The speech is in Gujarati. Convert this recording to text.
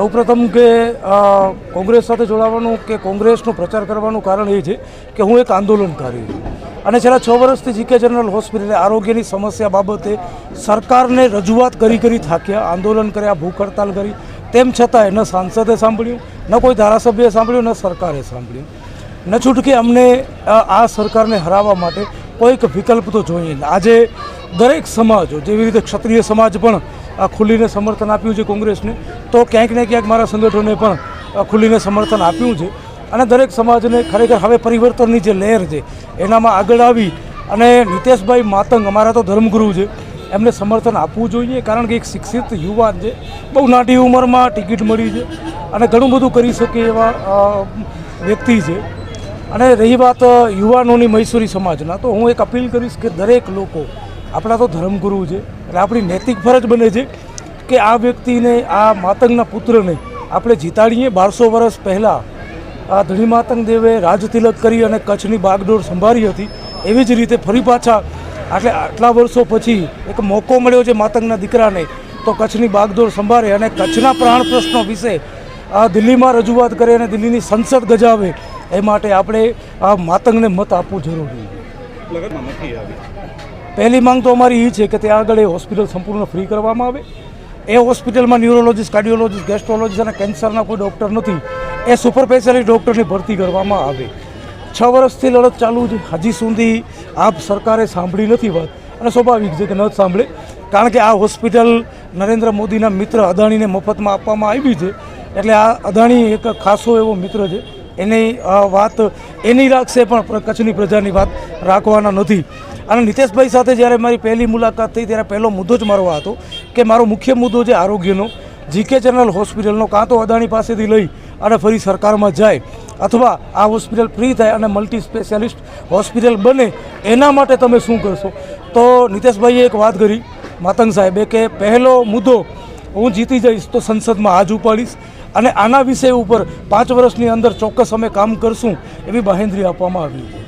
સૌપ્રથમ કે કોંગ્રેસ સાથે જોડાવાનું કે કોંગ્રેસનો પ્રચાર કરવાનું કારણ એ છે કે હું એક આંદોલનકારી છું. અને છેલ્લા છ વર્ષથી જીકે જનરલ હોસ્પિટલે આરોગ્યની સમસ્યા બાબતે સરકારને રજૂઆત કરી કરી થાક્યા, આંદોલન કર્યા ભૂખ હડતાલ કરી. તેમ છતાંય ન સાંસદે સાંભળ્યું, ન કોઈ ધારાસભ્યએ સાંભળ્યું, ન સરકારે સાંભળ્યું. ન છૂટકે અમને આ સરકારને હરાવવા માટે કોઈક વિકલ્પ તો જોઈએ આજે દરેક સમાજો, જેવી રીતે ક્ષત્રિય સમાજ પણ ખુલ્લીને સમર્થન આપ્યું છે કોંગ્રેસને. તો ક્યાંક ને ક્યાંક મારા સંગઠનોએ પણ ખુલ્લીને સમર્થન આપ્યું છે. અને દરેક સમાજને ખરેખર હવે પરિવર્તનની જે લહેર છે, એનામાં આગળ આવી અને નીતેશભાઈ માતંગ અમારા તો ધર્મગુરુ છે, એમને સમર્થન આપવું જોઈએ કારણ કે એક શિક્ષિત યુવાન છે. બહુ નાની ઉંમરમાં ટિકિટ મળી છે અને ઘણું બધું કરી શકે એવા વ્યક્તિ છે. અને રહી વાત યુવાનોની મૈસૂરી સમાજના, તો હું એક અપીલ કરીશ કે દરેક લોકો આપણા તો ધર્મગુરુ છે. એટલે આપણી નૈતિક ફરજ બને છે કે આ વ્યક્તિને, આ માતંગના પુત્રને આપણે જીતાડીએ. બારસો વર્ષ પહેલાં આ ધણી માતંગ દેવે રાજતિલક કરી અને કચ્છની બાગડોર સંભાળી હતી. એવી જ રીતે ફરી પાછા આટલે આટલા વર્ષો પછી એક મોકો મળ્યો છે માતંગના દીકરાને. તો કચ્છની બાગડોર સંભાળે અને કચ્છના પ્રાણ પ્રશ્નો વિશે આ દિલ્હીમાં રજૂઆત કરે અને દિલ્હીની સંસદ ગજાવે એ માટે આપણે આ માતંગને મત આપવું જરૂરી નથી પહેલી માંગ તો અમારી એ છે કે ત્યાં આગળ એ હોસ્પિટલ સંપૂર્ણ ફ્રી કરવામાં આવે. એ હોસ્પિટલમાં ન્યુરોલોજીસ્ટ, કાર્ડિયોલોજીસ્ટ, ગેસ્ટ્રોલોજીસ્ટ અને કેન્સરના કોઈ ડૉક્ટર નથી. એ સુપર સ્પેશિયાલિસ્ટ ડૉક્ટરની ભરતી કરવામાં આવે. છ વર્ષથી લડત ચાલુ છે હજી સુધી આપ સરકારે સાંભળી નથી વાત. અને સ્વાભાવિક છે કે ન સાંભળે. કારણ કે આ હોસ્પિટલ નરેન્દ્ર મોદીના મિત્ર અદાણીને મફતમાં આપવામાં આવી છે. એટલે આ અદાણી એક ખાસો એવો મિત્ર છે. એની વાત, એની રાખશે પણ કચ્છની પ્રજાની વાત રાખવાના નથી. અને નીતેશભાઈ સાથે જ્યારે મારી પહેલી મુલાકાત થઈ ત્યારે પહેલો મુદ્દો જ મારો હતો કે મારો મુખ્ય મુદ્દો છે આરોગ્યનો, જીકે જનરલ હોસ્પિટલનો કાં તો અદાણી પાસેથી લઈ અને ફરી સરકારમાં જાય અથવા આ હોસ્પિટલ ફ્રી થાય અને મલ્ટી સ્પેશિયાલિસ્ટ હોસ્પિટલ બને, એના માટે તમે શું કરશો? તો નીતેશભાઈએ એક વાત કરી માતંગ સાહેબે કે પહેલો મુદ્દો, હું જીતી જઈશ તો સંસદમાં હાજ ઉપાડીશ અને આના વિષય ઉપર પાંચ વર્ષની અંદર ચોક્કસ અમે કામ કરશું એવી બાહેંધરી આપવામાં આવી.